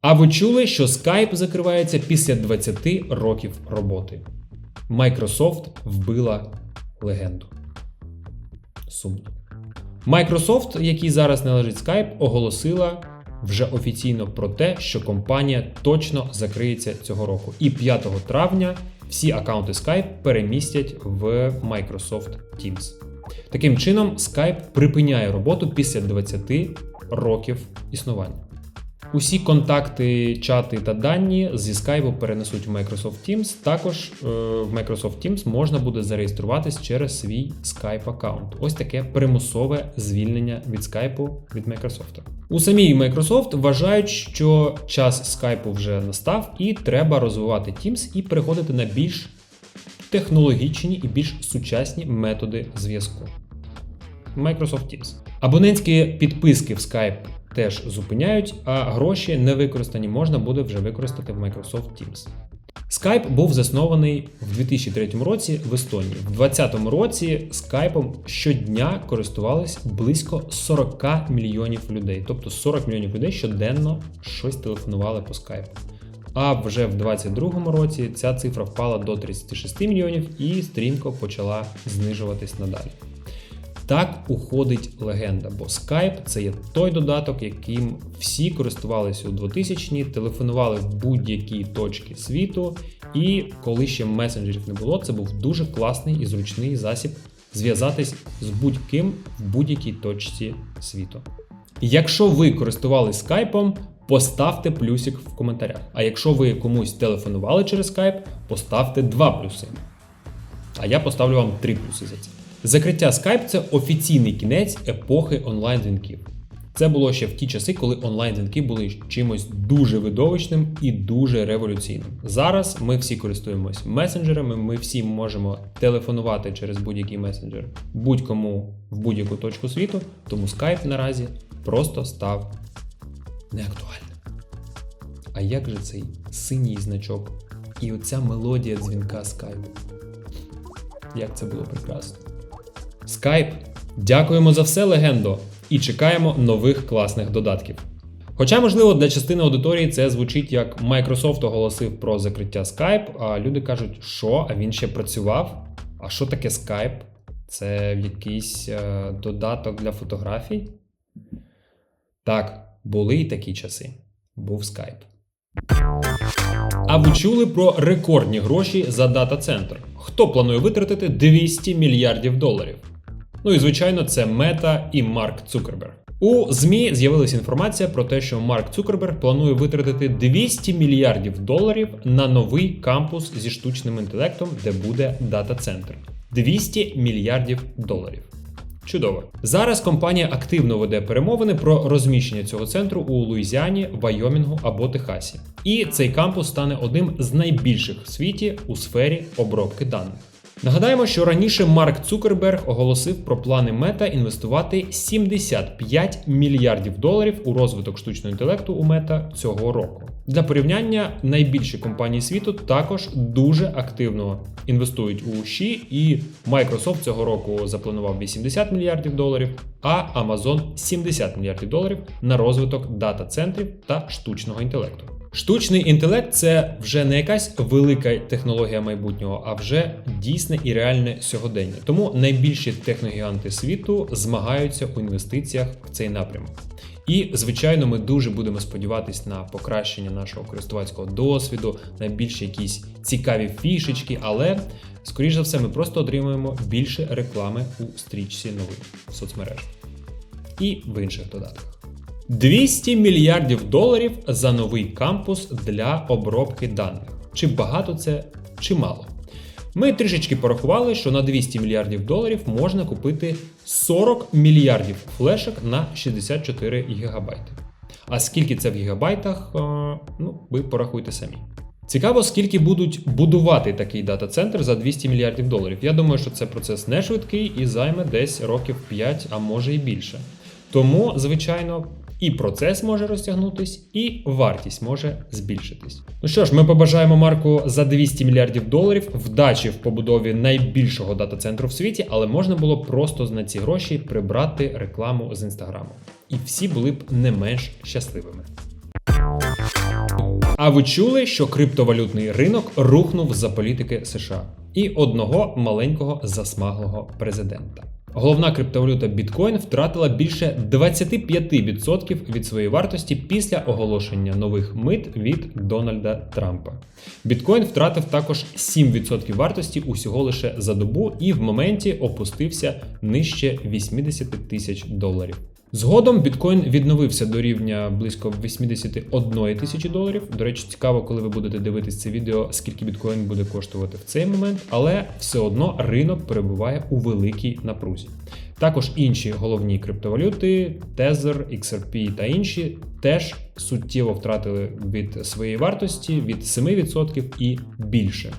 А ви чули, що Skype закривається після 20 років роботи? Microsoft вбила легенду. Сумно. Microsoft, який зараз належить Skype, оголосила вже офіційно про те, що компанія точно закриється цього року. І 5 травня всі аккаунти Skype перемістять в Microsoft Teams. Таким чином, Skype припиняє роботу після 20 років існування. Усі контакти, чати та дані зі Skype перенесуть в Microsoft Teams. Також е, в Microsoft Teams можна буде зареєструватись через свій Skype аккаунт. Ось таке примусове звільнення від Skype від Microsoft. У самій Microsoft вважають, що час Skype вже настав, і треба розвивати Teams і переходити на більш технологічні і більш сучасні методи зв'язку. Microsoft Teams. Абонентські підписки в Skype теж зупиняють, а гроші не використані можна буде вже використати в Microsoft Teams. Skype був заснований в 2003 році в Естонії. В 2020 році Skype щодня користувались близько 40 мільйонів людей. Тобто 40 мільйонів людей щоденно щось телефонували по Skype. А вже в 2022 році ця цифра впала до 36 мільйонів і стрімко почала знижуватись надалі. Так уходить легенда, бо Skype це є той додаток, яким всі користувалися у 2000-ні, телефонували в будь-які точки світу, і коли ще месенджерів не було, це був дуже класний і зручний засіб зв'язатись з будь-ким в будь-якій точці світу. Якщо ви користувалися скайпом, поставте плюсик в коментарях. А якщо ви комусь телефонували через Skype, поставте два плюси. А я поставлю вам три плюси за це. Закриття Skype це офіційний кінець епохи онлайн-дзвінків. Це було ще в ті часи, коли онлайн-дзвінки були чимось дуже видовищним і дуже революційним. Зараз ми всі користуємось месенджерами, ми всі можемо телефонувати через будь-який месенджер будь-кому в будь-яку точку світу, тому Skype наразі просто став неактуальним. А як же цей синій значок і оця мелодія дзвінка Skype? Як це було прекрасно. Skype, дякуємо за все, легендо, і чекаємо нових класних додатків. Хоча, можливо, для частини аудиторії це звучить як Microsoft оголосив про закриття Skype, а люди кажуть, що, а він ще працював? А що таке Skype? Це якийсь е, додаток для фотографій? Так, були і такі часи. Був Skype. А ви чули про рекордні гроші за дата-центр? Хто планує витратити 200 мільярдів доларів? Ну і звичайно, це Мета і Марк Цукерберг. У ЗМІ з'явилася інформація про те, що Марк Цукерберг планує витратити 200 мільярдів доларів на новий кампус зі штучним інтелектом, де буде дата-центр. 200 мільярдів доларів. Чудово. Зараз компанія активно веде перемовини про розміщення цього центру у Луїзіані, Вайомінгу або Техасі. І цей кампус стане одним з найбільших в світі у сфері обробки даних. Нагадаємо, що раніше Марк Цукерберг оголосив про плани Мета інвестувати 75 мільярдів доларів у розвиток штучного інтелекту у Мета цього року. Для порівняння найбільші компанії світу також дуже активно інвестують у ШІ, і Microsoft цього року запланував 80 мільярдів доларів, а Amazon 70 мільярдів доларів на розвиток дата-центрів та штучного інтелекту. Штучний інтелект це вже не якась велика технологія майбутнього, а вже дійсне і реальне сьогодення. Тому найбільші техногіганти світу змагаються у інвестиціях в цей напрямок. І, звичайно, ми дуже будемо сподіватись на покращення нашого користувацького досвіду, на більш якісь цікаві фішечки, але, скоріш за все, ми просто отримуємо більше реклами у стрічці новин в соцмережах і в інших додатках. 200 мільярдів доларів за новий кампус для обробки даних. Чи багато це, чи мало? Ми трішечки порахували, що на 200 мільярдів доларів можна купити 40 мільярдів флешок на 64 гігабайти. А скільки це в гігабайтах, е, ну, ви порахуйте самі. Цікаво, скільки будуть будувати такий дата-центр за 200 мільярдів доларів. Я думаю, що це процес не швидкий і займе десь років 5, а може і більше. Тому, звичайно, і процес може розтягнутись, і вартість може збільшитись. Ну що ж, ми побажаємо Марку за 200 мільярдів доларів вдачі в побудові найбільшого дата-центру в світі, але можна було просто на ці гроші прибрати рекламу з інстаграму. І всі були б не менш щасливими. А ви чули, що криптовалютний ринок рухнув за політики США і одного маленького засмаглого президента. Головна криптовалюта біткоін втратила більше 25% від своєї вартості після оголошення нових мит від Дональда Трампа. Біткоін втратив також 7% вартості усього лише за добу і в моменті опустився нижче 80 тисяч доларів. Згодом біткоін відновився до рівня близько 81 тисячі доларів. До речі, цікаво, коли ви будете дивитись це відео, скільки біткоін буде коштувати в цей момент, але все одно ринок перебуває у великій напрузі. Також інші головні криптовалюти, Tether, XRP та інші теж суттєво втратили від своєї вартості від 7% і більше.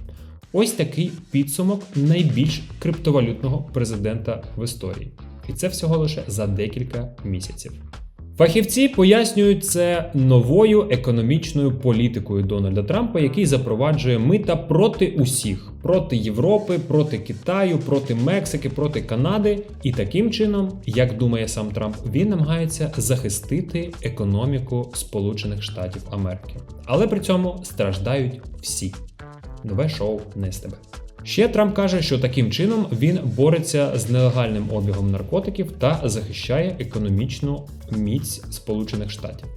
Ось такий підсумок найбільш криптовалютного президента в історії. І це всього лише за декілька місяців. Фахівці пояснюють це новою економічною політикою Дональда Трампа, який запроваджує мита проти усіх: проти Європи, проти Китаю, проти Мексики, проти Канади. І таким чином, як думає сам Трамп, він намагається захистити економіку Сполучених Штатів Америки. Але при цьому страждають всі. Нове шоу не з тебе. Ще Трамп каже, що таким чином він бореться з нелегальним обігом наркотиків та захищає економічну міць Сполучених Штатів.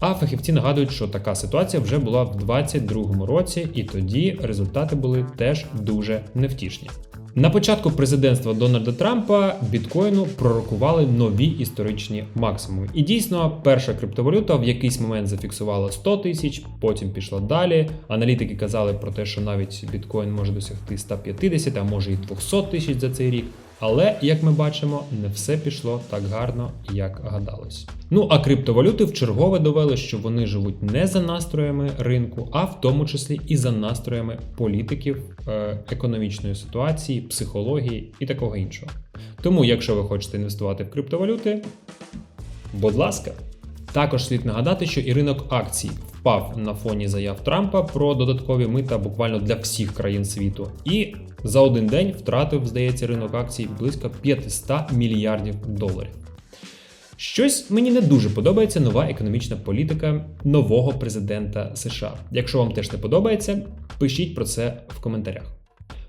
А фахівці нагадують, що така ситуація вже була в 2022 році, і тоді результати були теж дуже невтішні. На початку президентства Дональда Трампа біткоїну пророкували нові історичні максимуми. І дійсно, перша криптовалюта в якийсь момент зафіксувала 100 тисяч, потім пішла далі. Аналітики казали про те, що навіть біткоін може досягти 150, а може і 200 тисяч за цей рік. Але, як ми бачимо, не все пішло так гарно, як гадалось. Ну а криптовалюти вчергове довели, що вони живуть не за настроями ринку, а в тому числі і за настроями політиків, е, економічної ситуації, психології і такого іншого. Тому, якщо ви хочете інвестувати в криптовалюти, будь ласка. Також слід нагадати, що і ринок акцій впав на фоні заяв Трампа про додаткові мита буквально для всіх країн світу. І за один день втратив, здається, ринок акцій близько 500 мільярдів доларів. Щось мені не дуже подобається нова економічна політика нового президента США. Якщо вам теж не подобається, пишіть про це в коментарях.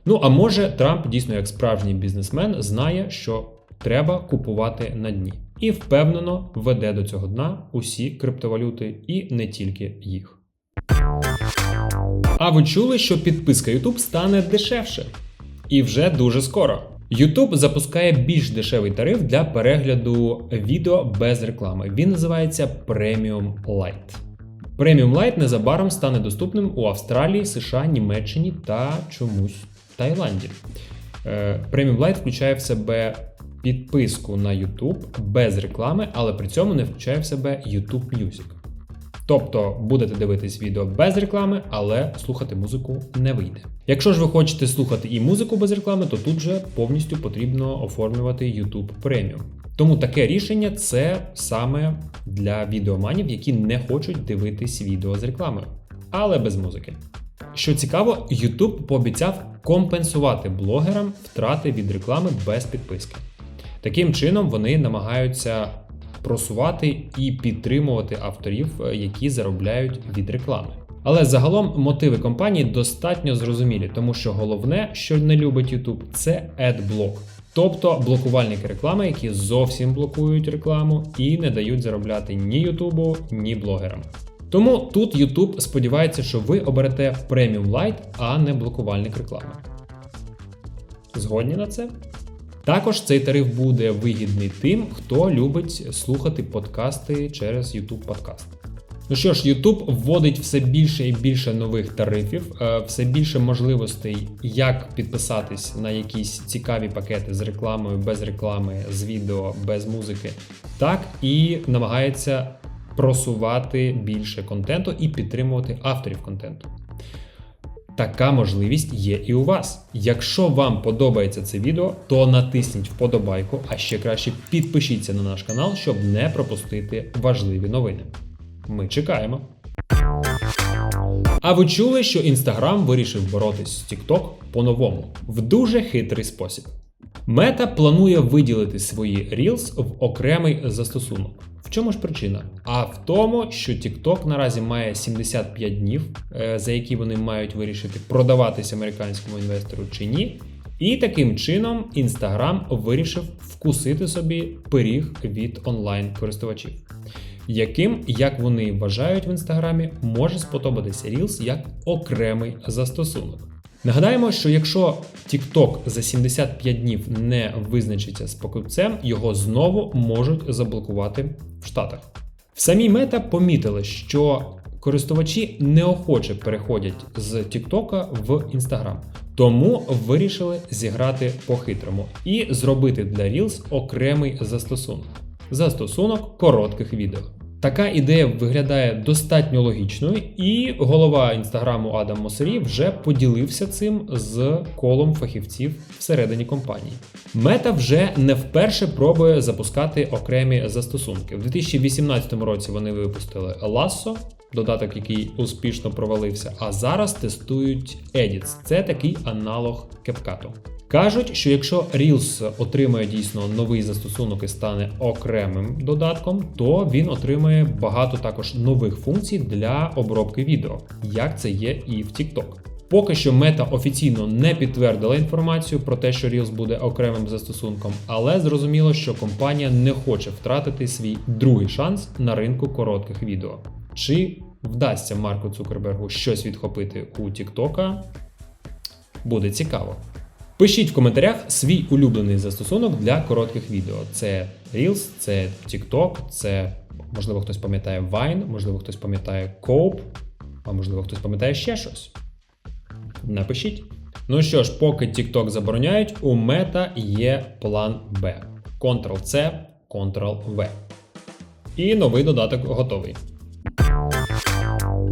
Ну а може Трамп дійсно як справжній бізнесмен знає, що треба купувати на дні, і впевнено веде до цього дна усі криптовалюти і не тільки їх. А ви чули, що підписка YouTube стане дешевше? І вже дуже скоро. YouTube запускає більш дешевий тариф для перегляду відео без реклами. Він називається Premium Lite. Premium Lite незабаром стане доступним у Австралії, США, Німеччині та чомусь Таїланді. Е, Premium Lite включає в себе підписку на YouTube без реклами, але при цьому не включає в себе YouTube Music. Тобто будете дивитись відео без реклами, але слухати музику не вийде. Якщо ж ви хочете слухати і музику без реклами, то тут же повністю потрібно оформлювати YouTube Premium. Тому таке рішення це саме для відеоманів, які не хочуть дивитись відео з рекламою, але без музики. Що цікаво, YouTube пообіцяв компенсувати блогерам втрати від реклами без підписки. Таким чином вони намагаються просувати і підтримувати авторів, е, які заробляють від реклами. Але загалом мотиви компанії достатньо зрозумілі, тому що головне, що не любить YouTube, це AdBlock. Тобто блокувальники реклами, які зовсім блокують рекламу і не дають заробляти ні Ютубу, ні блогерам. Тому тут YouTube сподівається, що ви оберете Premium Lite, а не блокувальник реклами. Згодні на це? Також цей тариф буде вигідний тим, хто любить слухати подкасти через YouTube подкаст. Ну що ж, YouTube вводить все більше і більше нових тарифів, е, все більше можливостей, як підписатись на якісь цікаві пакети з рекламою, без реклами, з відео, без музики, так і намагається просувати більше контенту і підтримувати авторів контенту. Така можливість є і у вас. Якщо вам подобається це відео, то натисніть вподобайку, а ще краще підпишіться на наш канал, щоб не пропустити важливі новини. Ми чекаємо. А ви чули, що Instagram вирішив боротись з TikTok по-новому в дуже хитрий спосіб. Мета планує виділити свої Reels в окремий застосунок. В чому ж причина? А в тому, що TikTok наразі має 75 днів, е, за які вони мають вирішити, продаватись американському інвестору чи ні. І таким чином Instagram вирішив вкусити собі пиріг від онлайн-користувачів, яким, як вони вважають в інстаграмі, може сподобатися Reels як окремий застосунок. Нагадаємо, що якщо TikTok за 75 днів не визначиться з покупцем, його знову можуть заблокувати в Штатах. В самій мета помітили, що користувачі неохоче переходять з TikTok в Instagram, тому вирішили зіграти по-хитрому і зробити для Reels окремий застосунок застосунок коротких відео. Така ідея виглядає достатньо логічною, і голова інстаграму Адам Мосері вже поділився цим з колом фахівців всередині компанії. Мета вже не вперше пробує запускати окремі застосунки. У 2018 році вони випустили Lasso, додаток, який успішно провалився. А зараз тестують Edits. Це такий аналог CapCut. Кажуть, що якщо Reels отримає дійсно новий застосунок і стане окремим додатком, то він отримає багато також нових функцій для обробки відео, як це є і в TikTok. Поки що мета офіційно не підтвердила інформацію про те, що Reels буде окремим застосунком, але зрозуміло, що компанія не хоче втратити свій другий шанс на ринку коротких відео. Чи вдасться Марку Цукербергу щось відхопити у TikTok? Буде цікаво. Пишіть в коментарях свій улюблений застосунок для коротких відео. Це Reels, це TikTok, це, можливо, хтось пам'ятає Vine, можливо, хтось пам'ятає Cope, а можливо, хтось пам'ятає ще щось. Напишіть. Ну що ж, поки TikTok забороняють, у Meta є план B. Ctrl-C, Ctrl-V. І новий додаток готовий.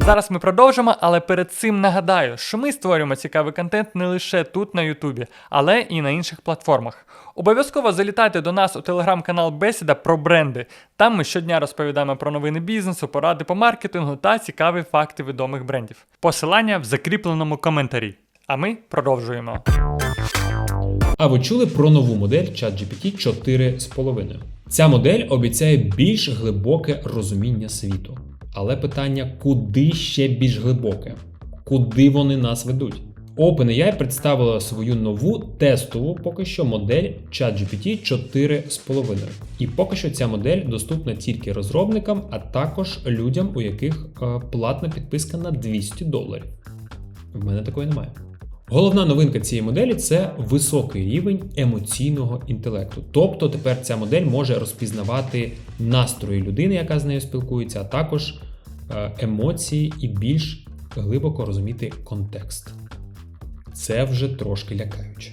Зараз ми продовжимо, але перед цим нагадаю, що ми створюємо цікавий контент не лише тут на Ютубі, але і на інших платформах. Обов'язково залітайте до нас у телеграм-канал Бесіда про бренди. Там ми щодня розповідаємо про новини бізнесу, поради по маркетингу та цікаві факти відомих брендів. Посилання в закріпленому коментарі. А ми продовжуємо. А ви чули про нову модель ChatGPT 4,5? Ця модель обіцяє більш глибоке розуміння світу. Але питання, куди ще більш глибоке? Куди вони нас ведуть? OpenAI представила свою нову тестову поки що модель ChatGPT 4,5. І поки що ця модель доступна тільки розробникам, а також людям, у яких е, платна підписка на 200 доларів. В мене такої немає. Головна новинка цієї моделі це високий рівень емоційного інтелекту. Тобто тепер ця модель може розпізнавати настрої людини, яка з нею спілкується, а також е, емоції і більш глибоко розуміти контекст. Це вже трошки лякаюче.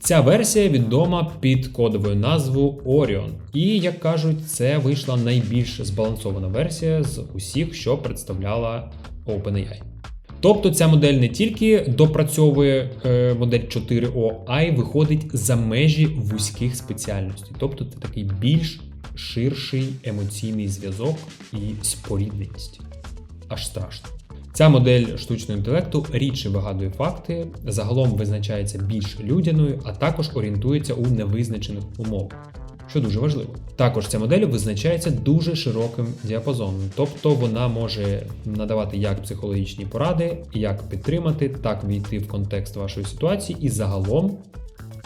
Ця версія відома під кодовою назвою Orion, і, як кажуть, це вийшла найбільш збалансована версія з усіх, що представляла OpenAI. Тобто ця модель не тільки допрацьовує е, модель 4O, а й виходить за межі вузьких спеціальностей. Тобто це такий більш ширший емоційний зв'язок і спорідненість. Аж страшно. Ця модель штучного інтелекту рідше вигадує факти, загалом визначається більш людяною, а також орієнтується у невизначених умовах що дуже важливо. Також ця модель визначається дуже широким діапазоном, тобто вона може надавати як психологічні поради, як підтримати, так війти в контекст вашої ситуації, і загалом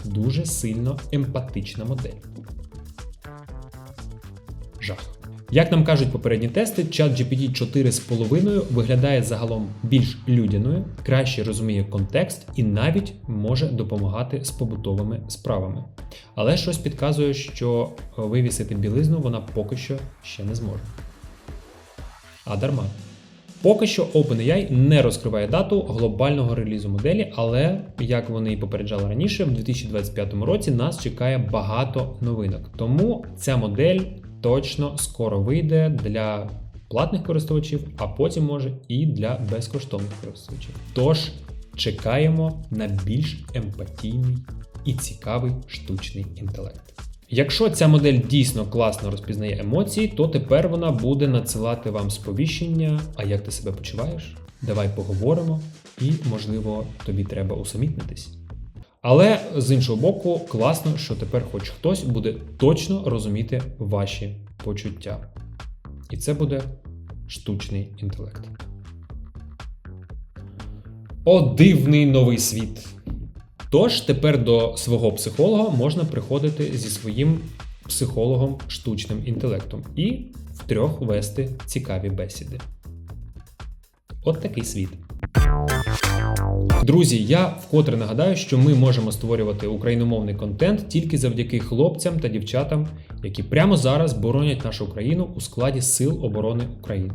дуже сильно емпатична модель. Жах. Як нам кажуть попередні тести, чат GPT 4,5 виглядає загалом більш людяною, краще розуміє контекст і навіть може допомагати з побутовими справами. Але щось підказує, що вивісити білизну вона поки що ще не зможе. А дарма. Поки що OpenAI не розкриває дату глобального релізу моделі, але, як вони і попереджали раніше, в 2025 році нас чекає багато новинок. Тому ця модель точно скоро вийде для платних користувачів, а потім може і для безкоштовних користувачів. Тож чекаємо на більш емпатійний і цікавий штучний інтелект. Якщо ця модель дійсно класно розпізнає емоції, то тепер вона буде надсилати вам сповіщення, а як ти себе почуваєш? Давай поговоримо, і, можливо, тобі треба усамітнитись. Але з іншого боку, класно, що тепер хоч хтось буде точно розуміти ваші почуття. І це буде штучний інтелект. О, дивний новий світ! Тож тепер до свого психолога можна приходити зі своїм психологом штучним інтелектом і втрьох вести цікаві бесіди. От такий світ. Друзі, я вкотре нагадаю, що ми можемо створювати україномовний контент тільки завдяки хлопцям та дівчатам, які прямо зараз боронять нашу країну у складі Сил оборони України.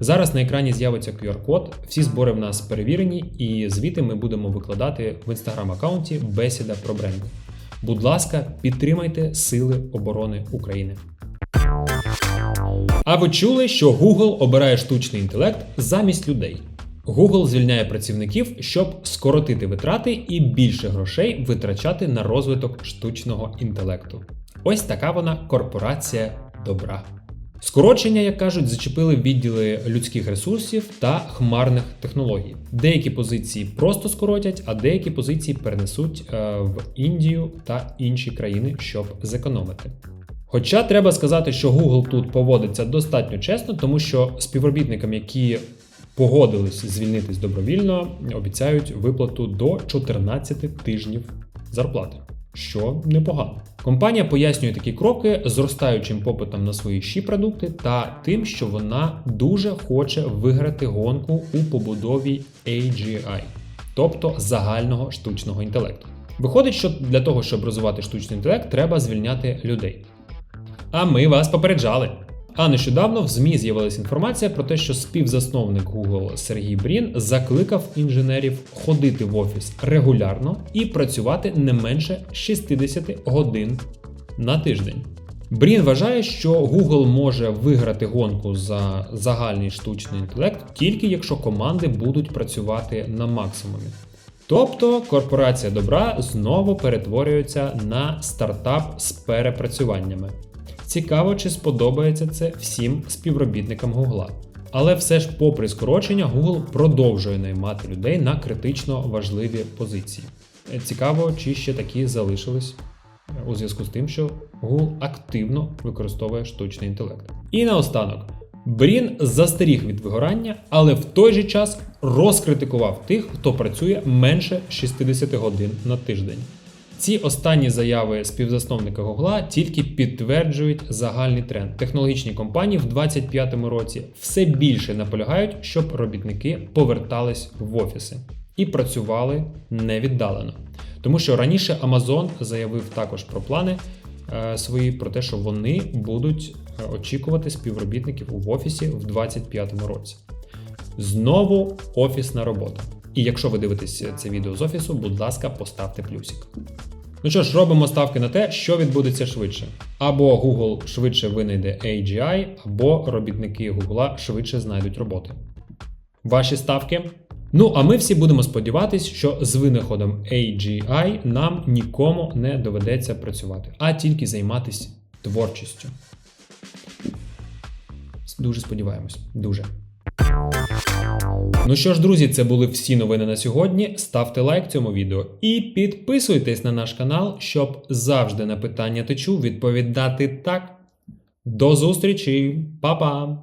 Зараз на екрані з'явиться QR-код, всі збори в нас перевірені, і звіти ми будемо викладати в інстаграм-аккаунті Бесіда про бренди. Будь ласка, підтримайте Сили оборони України. А ви чули, що Google обирає штучний інтелект замість людей? Google звільняє працівників, щоб скоротити витрати і більше грошей витрачати на розвиток штучного інтелекту. Ось така вона корпорація добра. Скорочення, як кажуть, зачепили відділи людських ресурсів та хмарних технологій. Деякі позиції просто скоротять, а деякі позиції перенесуть е, в Індію та інші країни, щоб зекономити. Хоча треба сказати, що Google тут поводиться достатньо чесно, тому що співробітникам, які погодились звільнитись добровільно, обіцяють виплату до 14 тижнів зарплати, що непогано. Компанія пояснює такі кроки зростаючим попитом на свої щі продукти та тим, що вона дуже хоче виграти гонку у побудові AGI, тобто загального штучного інтелекту. Виходить, що для того, щоб розвивати штучний інтелект, треба звільняти людей. А ми вас попереджали. А нещодавно в ЗМІ з'явилася інформація про те, що співзасновник Google Сергій Брін закликав інженерів ходити в офіс регулярно і працювати не менше 60 годин на тиждень. Брін вважає, що Google може виграти гонку за загальний штучний інтелект тільки якщо команди будуть працювати на максимумі. Тобто корпорація добра знову перетворюється на стартап з перепрацюваннями. Цікаво, чи сподобається це всім співробітникам Гугла. Але все ж, попри скорочення, Google продовжує наймати людей на критично важливі позиції. Е, Цікаво, чи ще такі залишились е, у зв'язку з тим, що Google активно використовує штучний інтелект. І наостанок. Брін застеріг від вигорання, але в той же час розкритикував тих, хто працює менше 60 годин на тиждень. Ці останні заяви співзасновника Гугла тільки підтверджують загальний тренд. Технологічні компанії в 2025 році все більше наполягають, щоб робітники повертались в офіси і працювали невіддалено. Тому що раніше Amazon заявив також про плани е, свої про те, що вони будуть е, очікувати співробітників в офісі в 2025 році. Знову офісна робота. І якщо ви дивитесь це відео з офісу, будь ласка, поставте плюсик. Ну що ж, робимо ставки на те, що відбудеться швидше. Або Google швидше винайде AGI, або робітники Google швидше знайдуть роботи. Ваші ставки? Ну, а ми всі будемо сподіватись, що з винаходом AGI нам нікому не доведеться працювати, а тільки займатися творчістю. Дуже сподіваємось. Дуже. Ну що ж, друзі, це були всі новини на сьогодні. Ставте лайк цьому відео і підписуйтесь на наш канал, щоб завжди на питання течу відповідати так. До зустрічі, Па-па!